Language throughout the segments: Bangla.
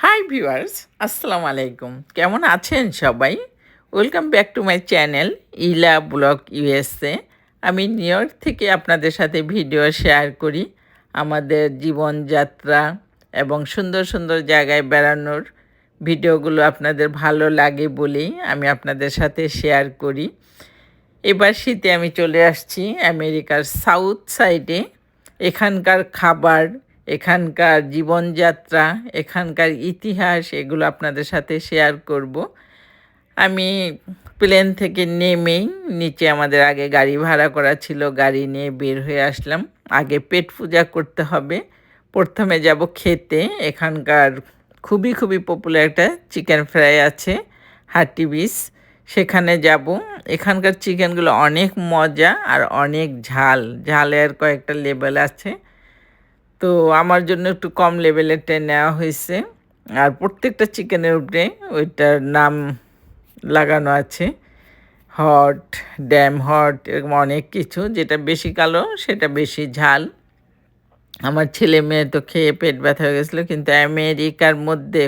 হাই ভিউয়ার্স আসসালামু আলাইকুম কেমন আছেন সবাই? Welcome back to my channel Ila blog USA আমি নিউ ইয়র্ক থেকে আপনাদের সাথে ভিডিও শেয়ার করি আমাদের জীবনযাত্রা এবং সুন্দর সুন্দর জায়গায় বেড়ানোর ভিডিওগুলো আপনাদের ভালো লাগে বলেই আমি আপনাদের সাথে শেয়ার করি। এবার শীতে আমি চলে আসছি আমেরিকার সাউথ সাইডে এখানকার খাবার এখানকার জীবনযাত্রা, এখানকার ইতিহাস, এগুলো আপনাদের সাথে শেয়ার করব। আমি প্লেন থেকে নেমেই নিচে আমাদের আগে গাড়ি ভাড়া করা ছিল, গাড়ি নিয়ে বের হয়ে আসলাম। আগে পেট পূজা করতে হবে। প্রথমে যাব খেতে। এখানকার খুবই খুবই পপুলার একটা চিকেন ফ্রাই আছে হাটি বিস সেখানে যাব। এখানকার চিকেনগুলো অনেক মজা আর অনেক ঝাল। ঝালের কয়েকটা লেবেল আছে। তো আমার জন্য একটু কম লেভেলেরটা নেওয়া হয়েছে। আর প্রত্যেকটা চিকেনের উপরে ওইটার নাম লাগানো আছে। হট, ড্যাম হট, এরকম অনেক কিছু। যেটা বেশি কালো, সেটা বেশি ঝাল। আমার ছেলে মেয়ে তো খেয়ে পেট ব্যথা হয়ে গেছিল, কিন্তু আমেরিকার মধ্যে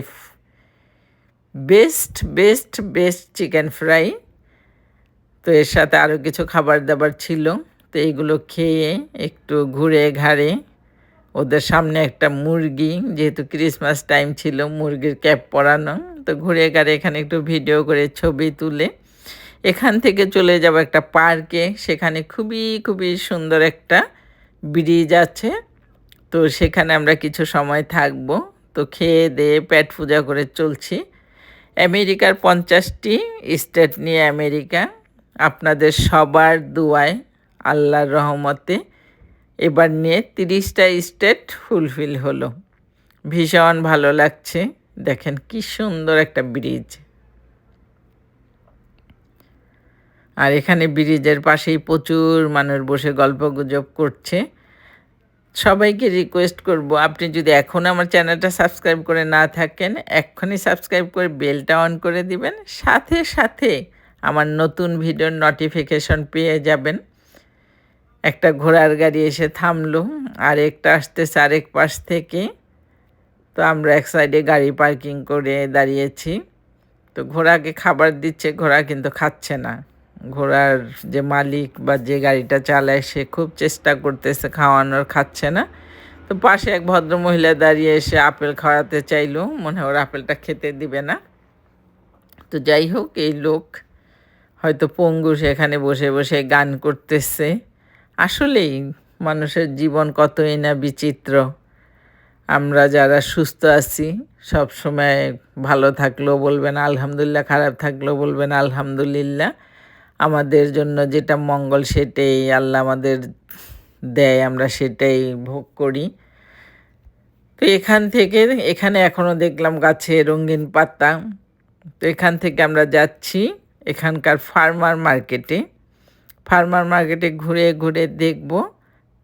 best best best chicken fry. তো এর সাথে আরও কিছু খাবার দাবার ছিল। তো এইগুলো খেয়ে একটু ঘুরে ঘাড়ে ওদের সামনে একটা মুরগি, যেহেতু ক্রিসমাস টাইম ছিল, মুরগির ক্যাপ পরানো। তো ঘুরে গাড়ে এখানে একটু ভিডিও করে ছবি তুলে। এখান থেকে চলে যাব একটা পার্কে সেখানে খুবই খুবই সুন্দর একটা ব্রিজ আছে। তো সেখানে আমরা কিছু সময় থাকব। তো খেয়ে দিয়ে পেট পূজা করে চলছি। আমেরিকার পঞ্চাশটি স্টেট নিয়ে আমেরিকা। আপনাদের সবার দুয়ায় আল্লাহর রহমতে এবার নিয়ে তিরিশটা স্টেট ফুলফিল হলো। ভীষণ ভালো লাগছে। দেখেন কি সুন্দর একটা ব্রিজ। আর এখানে ব্রিজের পাশেই প্রচুর মানুষ বসে গল্প গুজব করছে। সবাইকে রিকোয়েস্ট করব, আপনি যদি এখন আমার চ্যানেলটা সাবস্ক্রাইব করে না থাকেন, এক্ষুনি সাবস্ক্রাইব করে বেলটা অন করে দিবেন। সাথে সাথে আমার নতুন ভিডিওর নোটিফিকেশন পেয়ে যাবেন। একটা ঘোড়ার গাড়ি এসে থামলো, আর একটা আসতেছে আরেক পাশ থেকে। তো আমরা এক সাইডে গাড়ি পার্কিং করে দাঁড়িয়েছি। তো ঘোড়াকে খাবার দিচ্ছে, ঘোড়া কিন্তু খাচ্ছে না। ঘোড়ার যে মালিক বা যে গাড়িটা চালায়, সে খুব চেষ্টা করতেছে খাওয়ানোর, খাচ্ছে না। তো পাশে এক ভদ্র মহিলা দাঁড়িয়ে এসে আপেল খাওয়াতে চাইলো, মনে হয় ওর আপেলটা খেতে দিবে না। তো যাই হোক, এই লোক হয়তো পঙ্গু সেখানে বসে বসে গান করতেছে। আসলেই মানুষের জীবন কতই না বিচিত্র। আমরা যারা সুস্থ আছি, সব সময় ভালো থাকলেও বলবেন আলহামদুলিল্লাহ, খারাপ থাকলেও বলবেন আলহামদুলিল্লাহ। আমাদের জন্য যেটা মঙ্গল সেটাই, আল্লাহ আমাদের দেয়, আমরা সেটাই ভোগ করি। তো এখান থেকে, এখানে এখনও দেখলাম গাছে রঙিন পাতা। তো এখান থেকে আমরা যাচ্ছি এখানকার ফার্মার মার্কেটে ফার্মার মার্কেটে ঘুরে ঘুরে দেখব।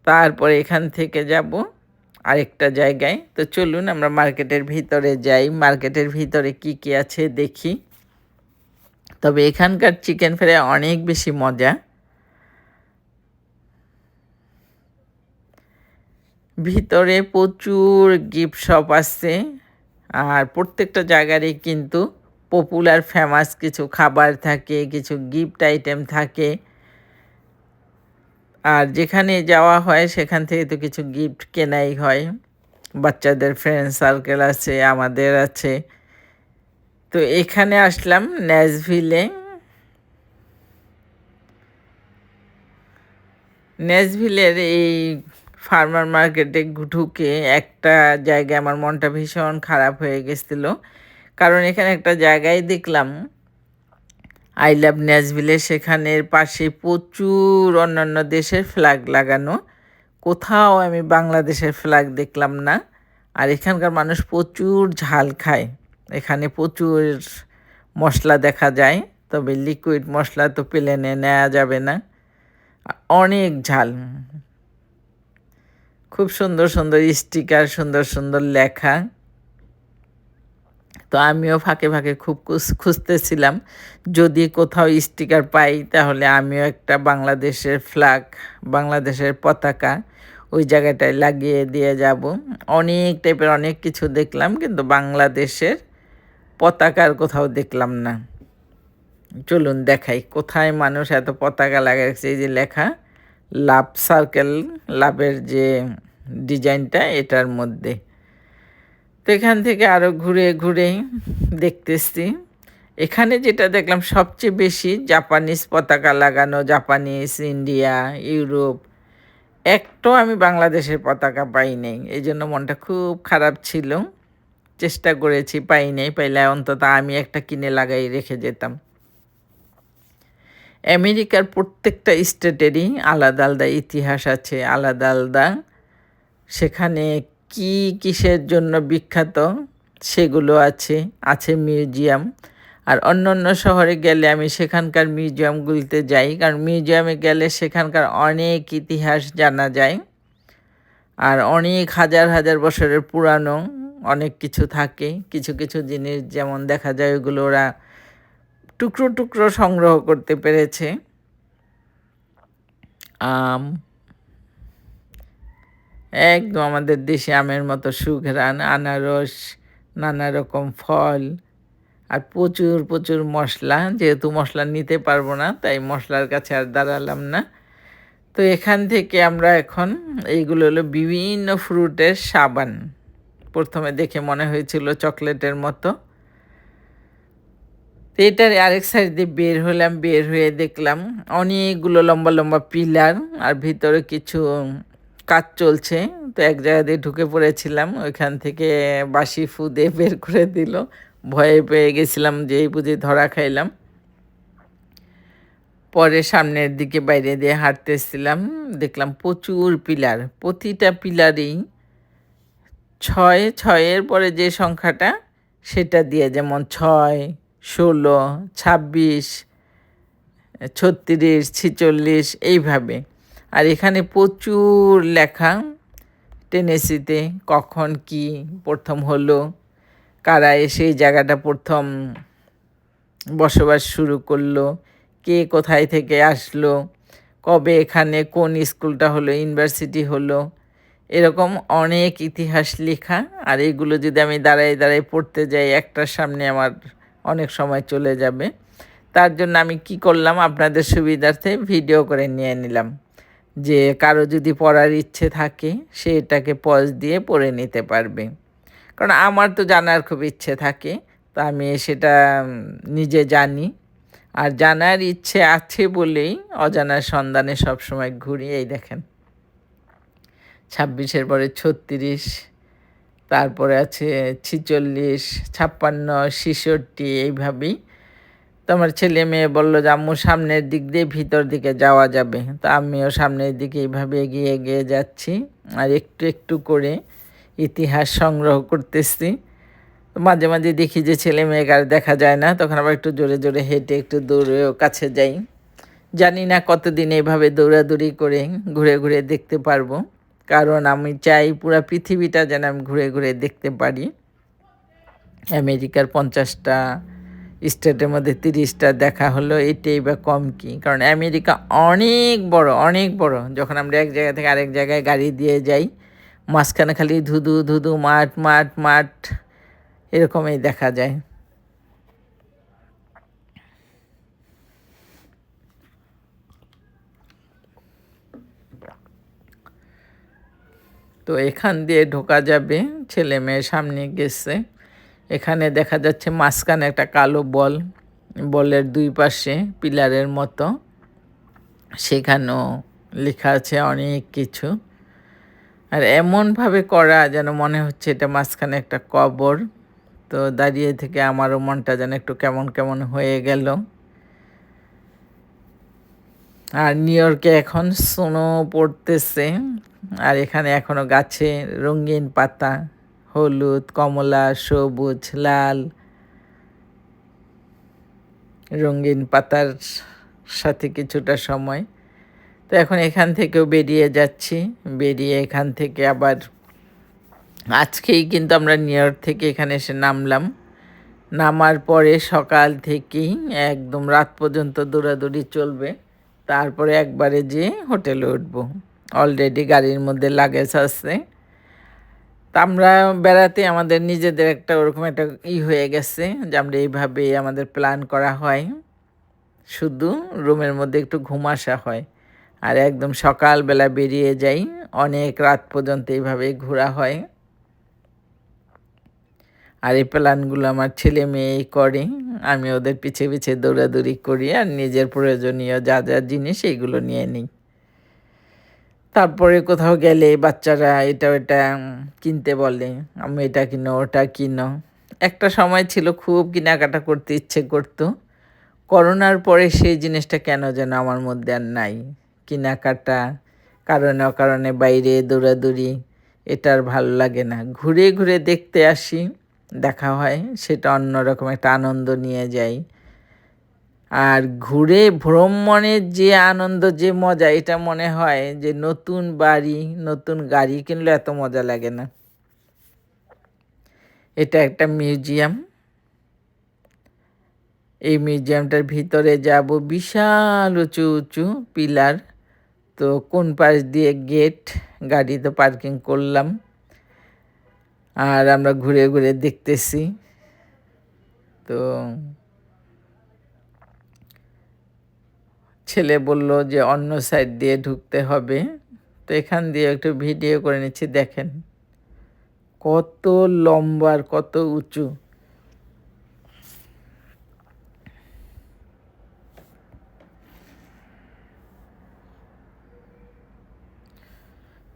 তারপরে এখান থেকে যাব আরেকটা জায়গায়। তো চলুন আমরা মার্কেটের ভিতরে যাই। মার্কেটের ভিতরে কি কি আছে দেখি। তবে এখানকার চিকেন ফ্রাই অনেক বেশি মজা। ভিতরে প্রচুর গিফট শপ আছে। আর প্রত্যেকটা জায়গারই কিন্তু পপুলার ফেমাস কিছু খাবার থাকে, কিছু গিফট আইটেম থাকে। আর যেখানে যাওয়া হয়, সেখান থেকে তো কিছু গিফট কেনাই হয়। বাচ্চাদের ফ্রেন্ড সার্কেল আছে, আমাদের আছে। তো এখানে আসলাম ন্যাজভিলে ন্যাজভিলের এই ফার্মার মার্কেটে ঢুকে একটা জায়গায় আমার মনটা ভীষণ খারাপ হয়ে গেছিল। কারণ এখানে একটা জায়গায় দেখলাম আই লাভ ন্যাজভিলে সেখানের পাশে প্রচুর অন্যান্য দেশের ফ্ল্যাগ লাগানো। কোথাও আমি বাংলাদেশের ফ্ল্যাগ দেখলাম না। আর এখানকার মানুষ প্রচুর ঝাল খায়। এখানে প্রচুর মশলা দেখা যায়, তবে লিকুইড মশলা তো প্লেনে নেওয়া যাবে না। অনেক ঝাল। খুব সুন্দর সুন্দর স্টিকার সুন্দর সুন্দর লেখা। তো আমিও ফাঁকে ফাঁকে খুব খুঁজতেছিলাম। যদি কোথাও স্টিকার পাই, তাহলে আমিও একটা বাংলাদেশের ফ্ল্যাগ বাংলাদেশের পতাকা ওই জায়গাটায় লাগিয়ে দিয়ে যাব। অনেক টাইপের অনেক কিছু দেখলাম, কিন্তু বাংলাদেশের পতাকার কোথাও দেখলাম না। চলুন দেখাই, কোথায় মানুষ এত পতাকা লাগাইছে এই যে লেখা, লাভ সার্কেল লাভের যে ডিজাইনটা এটার মধ্যে। তো এখান থেকে আরও ঘুরে ঘুরে দেখতেছি। এখানে যেটা দেখলাম সবচেয়ে বেশি জাপানিজ পতাকা লাগানো, জাপানিজ, ইন্ডিয়া, ইউরোপ, একটাও আমি বাংলাদেশের পতাকা পাই নাই। এই জন্য মনটা খুব খারাপ ছিল। চেষ্টা করেছি, পাই নাই, পাইলে অন্তত আমি একটা কিনে লাগাই রেখে যেতাম। আমেরিকার প্রত্যেকটা স্টেটেরই আলাদা আলাদা ইতিহাস আছে, আলাদা আলাদা। সেখানে কি কিসের জন্য বিখ্যাত? সেগুলো আছে আছে মিউজিয়াম। আর অন্য অন্য শহরে গেলে আমি সেখানকার মিউজিয়ামগুলিতে যাই, কারণ মিউজিয়ামে গেলে সেখানকার অনেক ইতিহাস জানা যায়। আর অনেক হাজার হাজার বছরের পুরানো অনেক কিছু থাকে। কিছু কিছু জিনিস যেমন দেখা যায় ওগুলো ওরা টুকরো টুকরো সংগ্রহ করতে পেরেছে। আম একদম আমাদের দেশে আমের মতো সুঘ্রাণ আনারস, নানা রকম ফল আর প্রচুর প্রচুর মশলা। যেহেতু মশলা নিতে পারব না, তাই মশলার কাছে আর দাঁড়ালাম না। তো এখান থেকে আমরা এখন এইগুলো হলো বিভিন্ন ফ্রুটের সাবান। প্রথমে দেখে মনে হয়েছিল চকলেটের মতো। তো এটার আরেক সাইড দিয়ে বের হলাম, বের হয়ে দেখলাম অনেকগুলো লম্বা লম্বা পিলার আর ভিতরে কিছু কাজ চলছে, তো এক জায়গা দিয়ে ঢুকে পড়েছিলাম, ওইখান থেকে বাসি ফুদে বের করে দিল। ভয়ে পেয়ে গেছিলাম যে এই বুঝে ধরা খাইলাম। পরে সামনের দিকে বাইরে দিয়ে হাঁটতেছিলাম, দেখলাম প্রচুর পিলার, প্রতিটা পিলারই ছয়, ছয়ের পরে যে সংখ্যাটা, সেটা দিয়ে যেমন ছয়, ষোলো, ছাব্বিশ, ছত্রিশ, ছিচল্লিশ, এইভাবে। আর এখানে প্রচুর লেখা। টেনেসিতে কখন কি প্রথম হলো, কারা এসে এই জায়গাটা প্রথম বসবাস শুরু করল, কে কোথায় থেকে আসলো, কবে এখানে কোন স্কুলটা হলো, ইউনিভার্সিটি হলো, এরকম অনেক ইতিহাস লেখা। আর এগুলো যদি আমি দাঁড়াই দাঁড়াই পড়তে যাই, একটার সামনে আমার অনেক সময় চলে যাবে। তার জন্য আমি কি করলাম, আপনাদের সুবিধার্থে ভিডিও করে নিয়ে নিলাম। যে কারও যদি পড়ার ইচ্ছে থাকে, সে এটাকে পজ দিয়ে পড়ে নিতে পারবে। কারণ আমার তো জানার খুব ইচ্ছে থাকে, তো আমি সেটা নিজে জানি। আর জানার ইচ্ছে আছে বলেই অজানার সন্ধানে সবসময় ঘুরি, এই দেখেন। ছাব্বিশের পরে ছত্রিশ, তারপরে আছে ছিচল্লিশ, ছাপ্পান্ন, ছেষট্টি, এইভাবেই। তো আমার ছেলে মেয়ে বলল যে, আম্মু, সামনের দিক দিয়ে ভিতর দিকে যাওয়া যাবে। তো আমিও সামনের দিকে এইভাবে এগিয়ে এগিয়ে যাচ্ছি। আর একটু একটু করে ইতিহাস সংগ্রহ করতেছি। মাঝে মাঝে দেখি যে ছেলে মেয়েকে আর দেখা যায় না। তখন আবার একটু জোরে জোরে হেঁটে একটু দৌড়েও কাছে যাই। জানি না কতদিন এভাবে দৌড়াদৌড়ি করে ঘুরে ঘুরে দেখতে পারব। কারণ আমি চাই পুরা পৃথিবীটা যেন আমি ঘুরে ঘুরে দেখতে পারি। আমেরিকার পঞ্চাশটা স্টেটের মধ্যে তিরিশটা দেখা হলো, এটাই বা কম কি? কারণ আমেরিকা অনেক বড় অনেক বড়। যখন আমরা এক জায়গা থেকে আরেক জায়গায় গাড়ি দিয়ে যাই, মাঝখানে খালি ধুধু ধুধু, মাঠ মাঠ মাঠ, এরকমই দেখা যায়। তো এখান দিয়ে ঢোকা যাবে ছেলে মেয়ে সামনে গেছে। এখানে দেখা যাচ্ছে মাঝখানে একটা কালো বল, বলের দুই পাশে পিলারের মতো। সেখানেও লেখা আছে অনেক কিছু। আর এমনভাবে করা যেন মনে হচ্ছে এটা মাঝখানে একটা কবর। তো দাঁড়িয়ে থেকে আমারও মনটা যেন একটু কেমন কেমন হয়ে গেল। আর নিউ ইয়র্কে এখন স্নো পড়তেছে। আর এখানে এখনও গাছে রঙিন পাতা। হলুদ, কমলা, সবুজ, লাল। রঙিন পাতার সাথে কিছুটা সময়। তো এখন এখান থেকেও বেরিয়ে যাচ্ছি। বেরিয়ে এখান থেকে আবার আজকেই কিন্তু আমরা নিউ ইয়র্ক থেকে এখানে এসে নামলাম। নামার পরে সকাল থেকেই একদম রাত পর্যন্ত দৌড়াদৌড়ি চলবে। তারপরে একবারে যে হোটেলে উঠব। অলরেডি গাড়ির মধ্যে লাগেজ আছে। তা আমরা বেড়াতে আমাদের নিজেদের একটা ওরকম একটা ই হয়ে গেছে যে আমরা এইভাবে আমাদের প্ল্যান করা হয়। শুধু রুমের মধ্যে একটু ঘুম আসা হয়। আর একদম সকালবেলা বেরিয়ে যাই, অনেক রাত পর্যন্ত এইভাবেই ঘোরা হয়। আর এই প্ল্যানগুলো আমার ছেলে মেয়েই করে, আমি ওদের পিছে পিছে দৌড়াদৌড়ি করি আর নিজের প্রয়োজনীয় যা যা জিনিস এইগুলো নিয়ে নিই। তারপরে কোথাও গেলে বাচ্চারা এটা ওটা কিনতে বলে, আমি এটা কিনো ওটা কিনো। একটা সময় ছিল খুব কেনাকাটা করতে ইচ্ছে করতো। করোনার পরে সেই জিনিসটা কেন যেন আমার মধ্যে আর নাই। কেনাকাটা, কারণে অকারণে বাইরে দৌড়াদৌড়ি, এটা আর ভালো লাগে না। ঘুরে ঘুরে দেখতে আসি, দেখা হয়, সেটা অন্যরকম একটা আনন্দ নিয়ে যাই। আর ঘুরে ভ্রমণের যে আনন্দ, যে মজা, এটা মনে হয় যে নতুন বাড়ি, নতুন গাড়ি কিনলে এত মজা লাগে না। এটা একটা মিউজিয়াম। এই মিউজিয়ামটার ভিতরে যাব বিশাল উঁচু উঁচু পিলার। তো কোন পাশ দিয়ে গেট, গাড়ি তো পার্কিং করলাম। আর আমরা ঘুরে ঘুরে দেখতেছি। তো ছেলে বলল যে অন্য সাইড দিয়ে ঢুকতে হবে। তো এখান দিয়ে একটু ভিডিও করে নিচ্ছি, দেখেন। কত লম্বার কত উঁচু।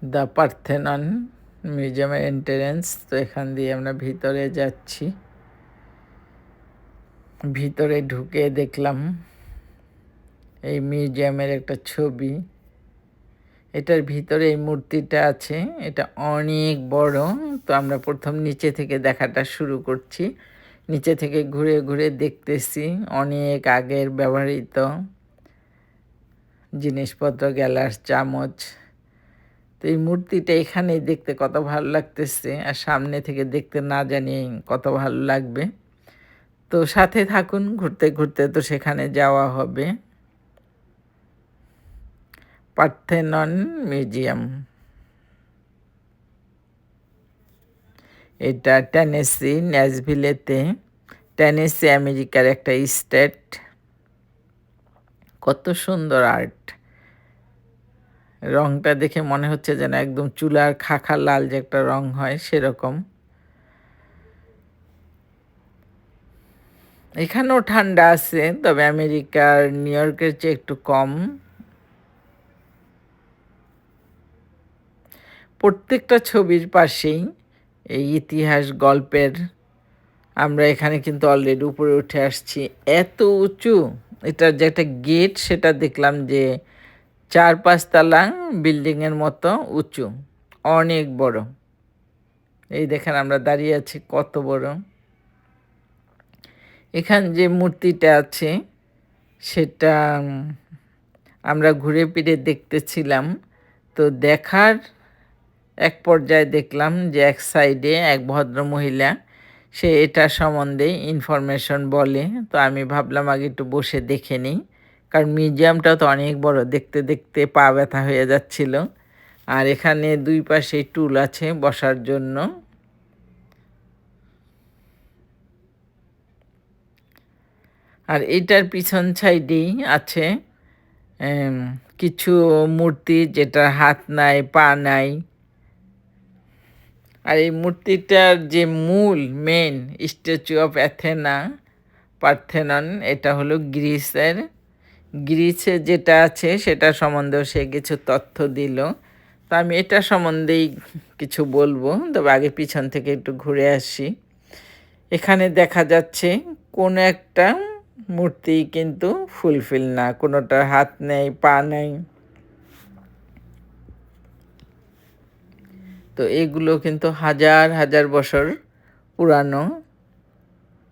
দ্য পার্থেনন মিউজিয়ামের এন্ট্রেন্স, তো এখান দিয়ে আমরা ভিতরে যাচ্ছি। ভিতরে ঢুকে দেখলাম এই মিউজিয়ামের একটা ছবি। এটার ভিতরে এই মূর্তিটা আছে। এটা অনেক বড়। তো আমরা প্রথম নিচে থেকে দেখাটা শুরু করছি। নিচে থেকে ঘুরে ঘুরে দেখতেছি অনেক আগের ব্যবহৃত জিনিসপত্র, গ্যালাস, চামচ। তো এই মূর্তিটা এখানেই দেখতে কত ভালো লাগতেছে আর সামনে থেকে দেখতে না জানি কত ভালো লাগবে। তো সাথে থাকুন, ঘুরতে ঘুরতে তো সেখানে যাওয়া হবে। Parthenon museum. এটা টেনেসি ন্যাসভিলেতে টেনেসি আমেরিকার একটা স্টেট। কত সুন্দর আর্ট। রংটা দেখে মনে হচ্ছে যেন একদম চুলার খাখা লাল যে একটা রং হয় সেরকম। এখানেও ঠান্ডা আছে, তবে আমেরিকার নিউ ইয়র্কের চেয়ে একটু কম। প্রত্যেকটা ছবির পাশেই এই ইতিহাস গল্পের আমরা এখানে কিন্তু অলরেডি উপরে উঠে আসছি। এত উঁচু, এটার যে একটা গেট সেটা দেখলাম যে চার পাঁচতলা বিল্ডিংয়ের মতো উঁচু, অনেক বড়। এই দেখেন আমরা দাঁড়িয়ে আছি, কত বড়। এখান যে মূর্তিটা আছে, সেটা আমরা ঘুরে ফিরে দেখতেছিলাম। তো দেখার এক পর্যায়ে দেখলাম যে এক সাইডে এক ভদ্র মহিলা, সে এটা সম্বন্ধে ইনফরমেশন বলে। তো আমি ভাবলাম আগে একটু বসে দেখে নিই, কারণ মিউজিয়ামটা তো অনেক বড়, দেখতে দেখতে পা ব্যথা হয়ে যাচ্ছিল। আর এখানে দুই পাশে টুল আছে বসার জন্য। আর এটার পিছন সাইডেই আছে কিছু মূর্তি যেটা হাত নাই, পা নাই। আর এই মূর্তিটার যে মূল main statue of Athena Parthenon এটা হলো গ্রিসের। গ্রিসে যেটা আছে, সেটা সম্বন্ধেও সে কিছু তথ্য দিল। তো আমি এটা সম্বন্ধেই কিছু বলব, তবে আগে পিছন থেকে একটু ঘুরে আসি। এখানে দেখা যাচ্ছে, কোনো একটা মূর্তি কিন্তু ফুলফিল না, কোনোটার হাত নেই, পা নেই। তো এগুলো কিন্তু হাজার হাজার বছর পুরানো।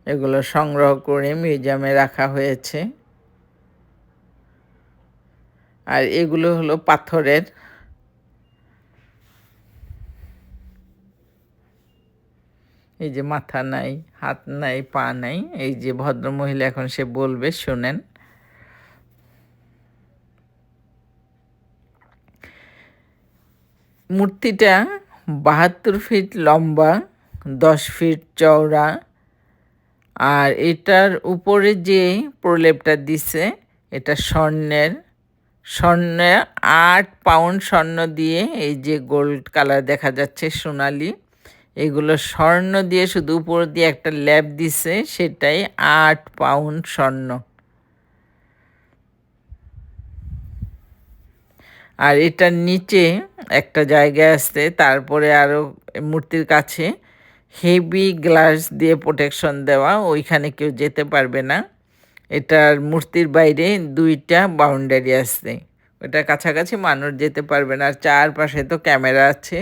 এগুলো সংগ্রহ করে মিউজিয়ামে রাখা হয়েছে। আর এগুলো হলো পাথরের এই যে মাথা নাই, হাত নাই, পা নাই, এই যে ভদ্রমহিলা এখন সে বলবে, শোনেন। মূর্তিটা বাহাত্তর ফিট লম্বা, দশ ফিট চওড়া। আর এটার উপরে যে প্রলেপটা দিছে, এটা স্বর্ণের। স্বর্ণ আট পাউন্ড স্বর্ণ দিয়ে এই যে গোল্ড কালার দেখা যাচ্ছে সোনালি, এগুলো স্বর্ণ দিয়ে শুধু উপর দিয়ে একটা ল্যাব দিছে, সেটাই আট পাউন্ড স্বর্ণ। আর এটার নিচে একটা জায়গা আছে, তারপরে আরও মূর্তির কাছে হেভি গ্লাস দিয়ে প্রোটেকশন দেওয়া, ওইখানে কেউ যেতে পারবে না। এটার মূর্তির বাইরে দুইটা বাউন্ডারি আছে ওটা কাছাকাছি মানুষ যেতে পারবে না। আর চারপাশে তো ক্যামেরা আছে।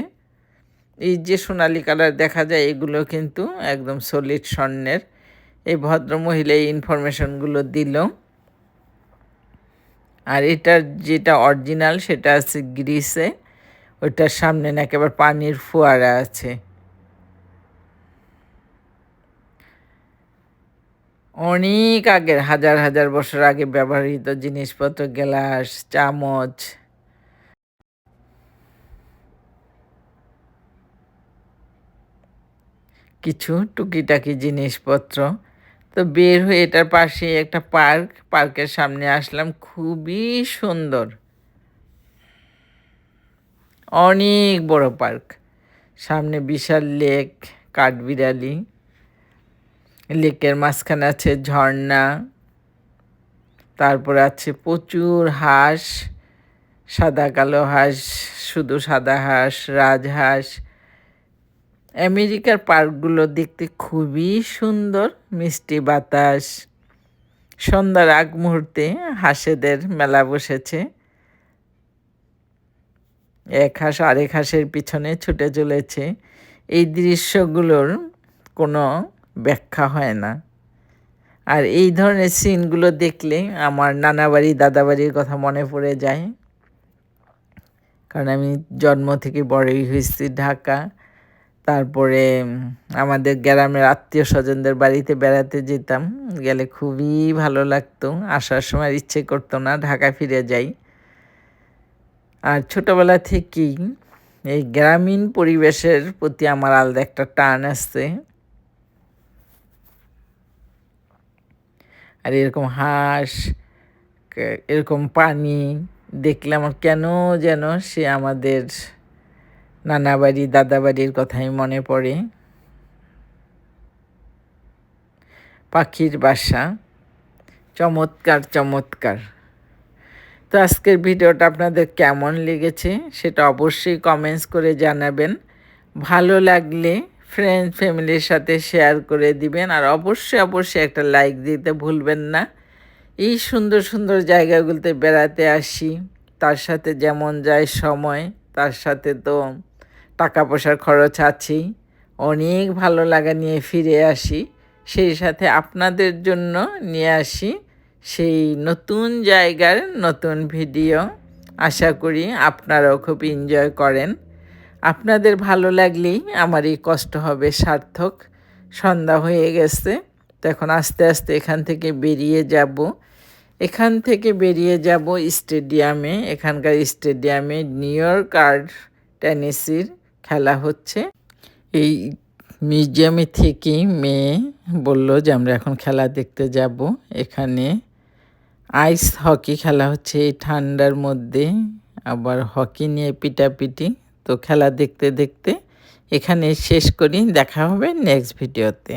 এই যে সোনালি কালার দেখা যায়, এগুলো কিন্তু একদম সলিড স্বর্ণের। এই ভদ্রমহিলা এই ইনফরমেশনগুলো দিল। আর এটার যেটা অরিজিনাল সেটা আছে গ্রিসে। ওইটার সামনে না একেবারে পানির ফোয়ারা আছে। অনেক আগের, হাজার হাজার বছর আগে ব্যবহৃত জিনিসপত্র, গ্লাস, চামচ। কিছু টুকিটাকি জিনিসপত্র। তো বের হয়ে এটার পাশে একটা পার্ক, পার্কের সামনে আসলাম। খুবই সুন্দর। অনেক বড় পার্ক। সামনে বিশাল লেক, কাঠবিড়ালি। লেকের মাঝখানে আছে ঝর্ণা। তারপর আছে প্রচুর হাঁস, সাদা কালো হাঁস, শুধু সাদা হাঁস, রাজহাঁস। আমেরিকার পার্কগুলো দেখতে খুবই সুন্দর, মিষ্টি বাতাস। সন্ধ্যার আগ মুহূর্তে হাঁসেদের মেলা বসেছে। এক হাঁস আরেক হাঁসের পিছনে ছুটে চলেছে। এই দৃশ্যগুলোর কোনো ব্যাখ্যা হয় না। আর এই ধরনের সিনগুলো দেখলে আমার নানা বাড়ি দাদা বাড়ির কথা মনে পড়ে যায়। কারণ আমি জন্ম থেকে বড়ই হয়েছি ঢাকা। তারপরে আমাদের গ্রামের আত্মীয় স্বজনদের বাড়িতে বেড়াতে যেতাম। গেলে খুবই ভালো লাগতো। আসার সময় ইচ্ছে করতো না, ঢাকা ফিরে যাই। আর ছোটোবেলা থেকেই এই গ্রামীণ পরিবেশের প্রতি আমার আলাদা একটা টান আসছে আর এরকম হাঁস এরকম পানি দেখলে আমার কেন যেন সে আমাদের নানা বাড়ি দাদা বাড়ির কথাই মনে পড়ে। পাখির বাসা, চমৎকার চমৎকার। তো আজকের ভিডিওটা আপনাদের কেমন লেগেছে সেটা অবশ্যই কমেন্টস করে জানাবেন। ভালো লাগলে ফ্রেন্ড ফ্যামিলির সাথে শেয়ার করে দিবেন আর অবশ্যই অবশ্যই একটা লাইক দিতে ভুলবেন না। এই সুন্দর সুন্দর জায়গাগুলোতে বেড়াতে আসি, তার সাথে যেমন যায় সময়, তার সাথে তো টাকা পয়সার খরচ আছেই অনেক ভালো লাগা নিয়ে ফিরে আসি, সেই সাথে আপনাদের জন্য নিয়ে আসি সেই নতুন জায়গার নতুন ভিডিও। আশা করি আপনারাও খুব এনজয় করেন। আপনাদের ভালো লাগলেই আমার এই কষ্ট হবে, সার্থক। সন্ধ্যা হয়ে গেছে, তো এখন আস্তে আস্তে এখান থেকে বেরিয়ে যাব। এখান থেকে বেরিয়ে যাব স্টেডিয়ামে, এখানকার স্টেডিয়ামে নিউ ইয়র্ক আর টেনিসির খেলা হচ্ছে। এই মিউজিয়ামে থেকেই মেয়ে বলল যে, আমরা এখন খেলা দেখতে যাব। এখানে আইস হকি খেলা হচ্ছে। এই ঠান্ডার মধ্যে আবার হকি নিয়ে পিটাপিটি। তো খেলা দেখতে দেখতে এখানে শেষ করি। দেখা হবে নেক্সট ভিডিওতে